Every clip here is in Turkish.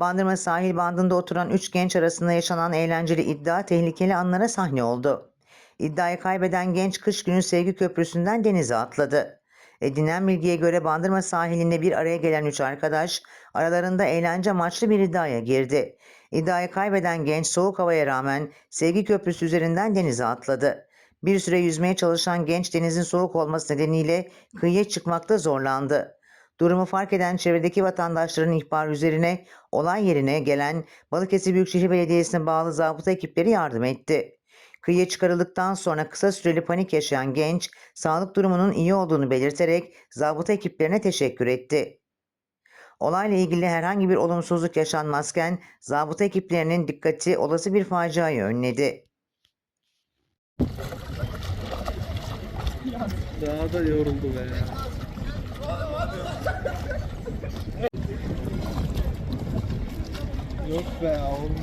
Bandırma sahil bandında oturan üç genç arasında yaşanan eğlenceli iddia tehlikeli anlara sahne oldu. İddiayı kaybeden genç kış günü Sevgi Köprüsü'nden denize atladı. Edinilen bilgiye göre Bandırma sahilinde bir araya gelen üç arkadaş aralarında eğlence amaçlı bir iddiaya girdi. İddiayı kaybeden genç soğuk havaya rağmen Sevgi Köprüsü üzerinden denize atladı. Bir süre yüzmeye çalışan genç denizin soğuk olması nedeniyle kıyıya çıkmakta zorlandı. Durumu fark eden çevredeki vatandaşların ihbarı üzerine olay yerine gelen Balıkesir Büyükşehir Belediyesi'ne bağlı zabıta ekipleri yardım etti. Kıyıya çıkarıldıktan sonra kısa süreli panik yaşayan genç, sağlık durumunun iyi olduğunu belirterek zabıta ekiplerine teşekkür etti. Olayla ilgili herhangi bir olumsuzluk yaşanmazken zabıta ekiplerinin dikkati olası bir faciayı önledi. Daha da yoruldu be. Yok be oğlum.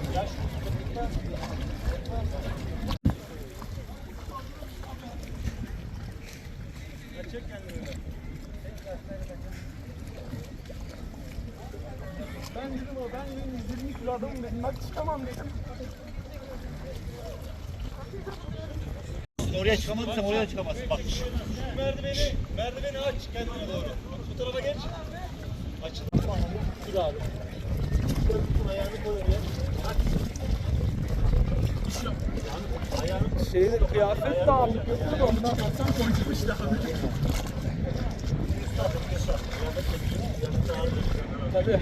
Ben dedim o ben dedim 120 kilo adamım dedim bak çıkamam dedim. Oraya çıkamadıysan oraya çıkamazsın. Bak. Merdiveni, merdiveni aç kendine doğru. Bu tarafa geç. Aç. Dur abi. Şeyde kıyafet de. Götür ondan baksan koyacağım işte abi. Tabii.